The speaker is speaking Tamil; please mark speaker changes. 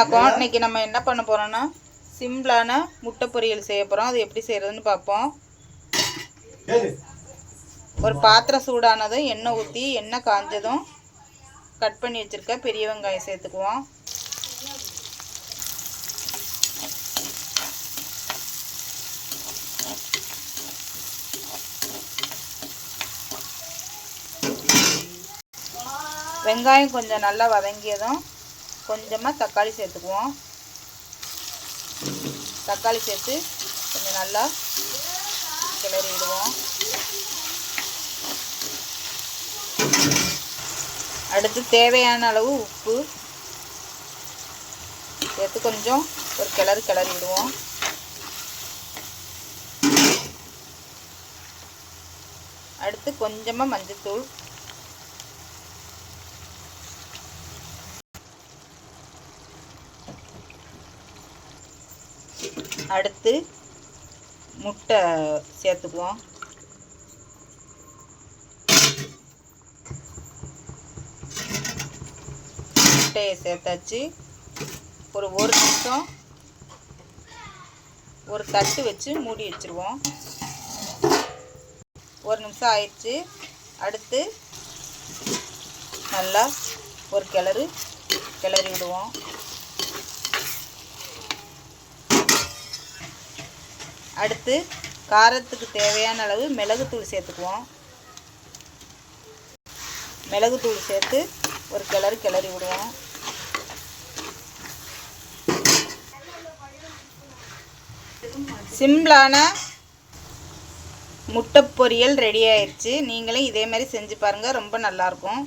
Speaker 1: வணக்கம் இன்னைக்கு நம்ம என்ன பண்ண போறோம்னா சிம்பிளான முட்டை பொரியல் செய்ய போறோம். அது எப்படி செய்யறதுன்னு பார்ப்போம். ஒரு பாத்திரம் சூடானதும் எண்ணெய் ஊற்றி எண்ணெய் காஞ்சதும் கட் பண்ணி வச்சிருக்க பெரிய வெங்காயம் சேர்த்துக்குவோம். வெங்காயம் கொஞ்சம் நல்லா வதங்கியதும் கொஞ்சமாக தக்காளி சேர்த்துக்குவோம். தக்காளி சேர்த்து கொஞ்சம் நல்லா கிளறி விடுவோம் அடுத்து தேவையான அளவு உப்பு சேர்த்து கொஞ்சம் ஒரு கிளறு கிளறி விடுவோம் அடுத்து கொஞ்சமாக மஞ்சத்தூள் அடுத்து முட்டை சேர்த்துக்குவோம். முட்டையை சேர்த்தாச்சு. ஒரு ஒரு நிமிஷம் ஒரு தட்டு வச்சு மூடி வச்சுருவோம். ஒரு நிமிஷம் ஆயிடுச்சு. அடுத்து நல்லா ஒரு கிளறு கிளறி விடுவோம். அடுத்து காரத்துக்கு தேவையான அளவு மிளகுத்தூள் சேர்த்துக்குவோம். மிளகுத்தூள் சேர்த்து ஒரு கிளறு கிளறி விடுவோம். சிம்பிளான முட்டை பொரியல் ரெடி ஆயிடுச்சு. நீங்களும் இதே மாதிரி செஞ்சு பாருங்கள் ரொம்ப நல்லாயிருக்கும்